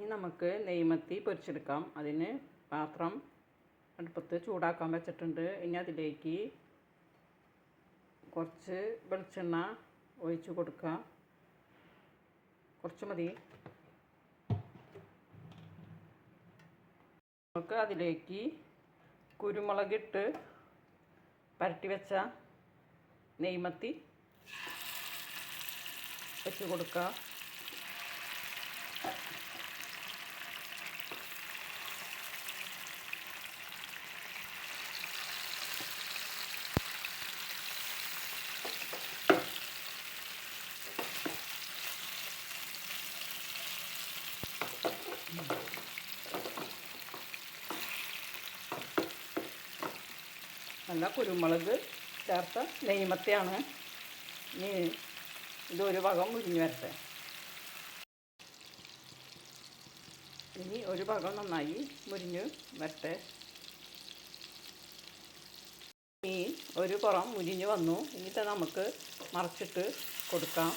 ഇനി നമുക്ക് നെയ്മത്തി പൊരിച്ചെടുക്കാം. അതിന് പാത്രം അടുപ്പത്ത് ചൂടാക്കാൻ വെച്ചിട്ടുണ്ട്. ഇനി അതിലേക്ക് കുറച്ച് വെളിച്ചെണ്ണ ഒഴിച്ച് കൊടുക്കുക. കുറച്ച് മതി. നമുക്ക് അതിലേക്ക് കുരുമുളകിട്ട് പരട്ടി വെച്ച നെയ്മത്തി വെച്ച് കൊടുക്കുക. നല്ല കുരുമുളക് ചേർത്ത നെയ്മത്തെയാണ്. ഇനി ഇതൊരു ഭാഗം മുരിഞ്ഞു വരട്ടെ. ഇനി ഒരു ഭാഗം നന്നായി മുരിഞ്ഞു വരട്ടെ. ഇനി ഒരു പുറം മുരിഞ്ഞു വന്നു. ഇനിയിപ്പോൾ നമുക്ക് മറച്ചിട്ട് കൊടുക്കാം.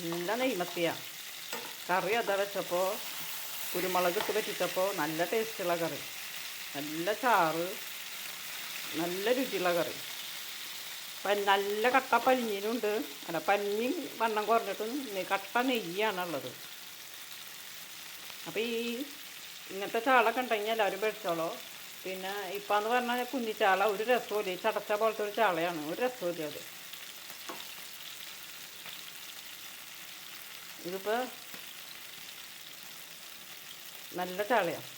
നല്ല നെയ്മത്തിയ? കറി അതാ വെച്ചപ്പോൾ കുരുമുളക് ഇട്ട് പറ്റിച്ചപ്പോൾ നല്ല ടേസ്റ്റുള്ള കറി. നല്ല ചാറ് നല്ല രുചിയുള്ള കറി. നല്ല കട്ട പഞ്ഞിനുണ്ട്. അല്ല പഞ്ഞി വണ്ണം കുറഞ്ഞിട്ട് കട്ട നെയ്യാണുള്ളത്. അപ്പോൾ ഈ ഇങ്ങനത്തെ ചാളൊക്കെ ഉണ്ടെങ്കിൽ എല്ലാവരും മേടിച്ചോളൂ പിന്നെ ഇപ്പം എന്ന് പറഞ്ഞാൽ കുഞ്ഞിച്ചാള ഒരു രസമില്ല ഈ ചടച്ച പോലത്തെ ഒരു ചാളയാണ്. ഒരു രസമില്ല അത്. ഇതിപ്പോൾ നല്ല ചാളയാണ്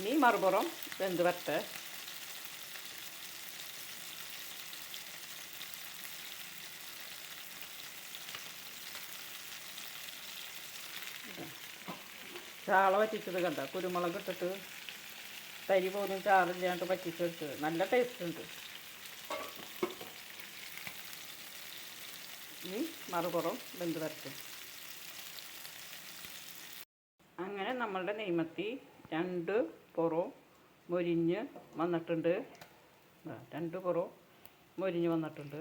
ഇനി മറുപുറം വെന്ത് വരട്ടെ. ചാള വറ്റിച്ചത് കണ്ട? കുരുമുളക് ഇട്ടിട്ട് തരി പോലും ചാറില്ലാണ്ട് വറ്റിച്ചെടുത്ത് നല്ല ടേസ്റ്റ് ഉണ്ട്. ഇനി മറുപുറം വെന്ത് വരട്ടെ അങ്ങനെ നമ്മളുടെ നെയ്മത്തി രണ്ട് പുറവും മൊരിഞ്ഞ് വന്നിട്ടുണ്ട്. രണ്ട് പുറവും മൊരിഞ്ഞ് വന്നിട്ടുണ്ട്.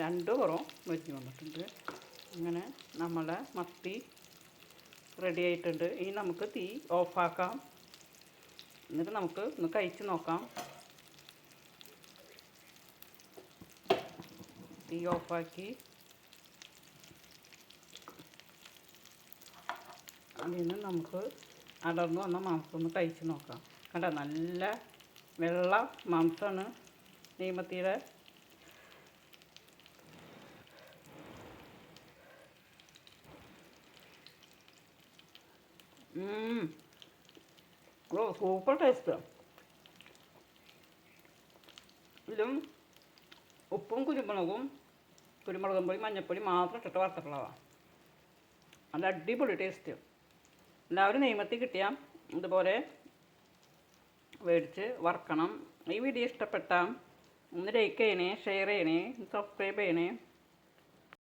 രണ്ട് പുറവും മൊരിഞ്ഞ് വന്നിട്ടുണ്ട്. അങ്ങനെ നമ്മളെ മത്തി റെഡി ആയിട്ടുണ്ട്. ഇനി നമുക്ക് തീ ഓഫാക്കാം എന്നിട്ട് നമുക്ക് ഒന്ന് കഴിച്ച് നോക്കാം. തീ ഓഫാക്കി അതിൽ നിന്ന് നമുക്ക് അടർന്നു വന്ന മാംസം ഒന്ന് കഴിച്ച് നോക്കാം. കണ്ട? നല്ല വെള്ള മാംസമാണ് നെയ്മത്തിയുടെ ഓ സൂപ്പർ ടേസ്റ്റ് ഇതിലും ഉപ്പും കുരുമുളകും കുരുമുളകും പൊടി മഞ്ഞൾപ്പൊടി മാത്രം ഇട്ടിട്ട് വറുത്തിട്ടുള്ളതാണ് നല്ല അടിപൊളി ടേസ്റ്റ് എല്ലാവരും നെയ്മത്തി കിട്ടിയാൽ ഇതുപോലെ മേടിച്ച് വറക്കണം. ഈ വീഡിയോ ഇഷ്ടപ്പെട്ടാൽ ഒന്ന് ലൈക്ക് ചെയ്യണേ ഷെയർ ചെയ്യണേ സബ്സ്ക്രൈബ് ചെയ്യണേ.